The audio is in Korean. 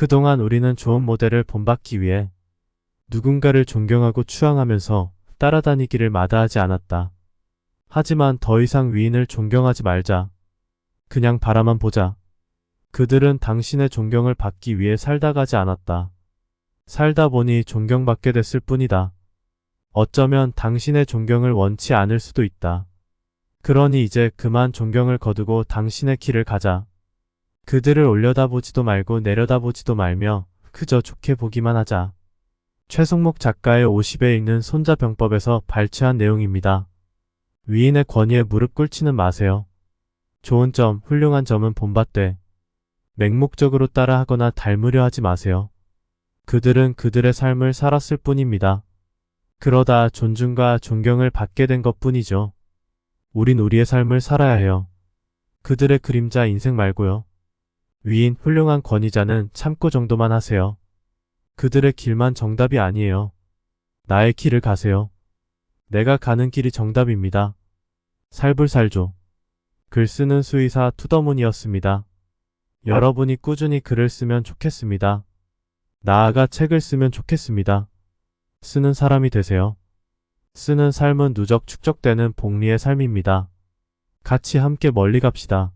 그동안 우리는 좋은 모델을 본받기 위해 누군가를 존경하고 추앙하면서 따라다니기를 마다하지 않았다. 하지만 더 이상 위인을 존경하지 말자. 그냥 바라만 보자. 그들은 당신의 존경을 받기 위해 살다 가지 않았다. 살다 보니 존경받게 됐을 뿐이다. 어쩌면 당신의 존경을 원치 않을 수도 있다. 그러니 이제 그만 존경을 거두고 당신의 길을 가자. 그들을 올려다보지도 말고 내려다보지도 말며 그저 좋게 보기만 하자. 최송목 작가의 50에 읽는 손자병법에서 발췌한 내용입니다. 위인의 권위에 무릎 꿇지는 마세요. 좋은 점, 훌륭한 점은 본받되 맹목적으로 따라하거나 닮으려 하지 마세요. 그들은 그들의 삶을 살았을 뿐입니다. 그러다 존중과 존경을 받게 된 것 뿐이죠. 우린 우리의 삶을 살아야 해요. 그들의 그림자 인생 말고요. 위인 훌륭한 권위자는 참고 정도만 하세요. 그들의 길만 정답이 아니에요. 나의 길을 가세요. 내가 가는 길이 정답입니다. 살불살조. 글 쓰는 수의사 투더문이었습니다. 여러분이 꾸준히 글을 쓰면 좋겠습니다. 나아가 책을 쓰면 좋겠습니다. 쓰는 사람이 되세요. 쓰는 삶은 누적 축적되는 복리의 삶입니다. 같이 함께 멀리 갑시다.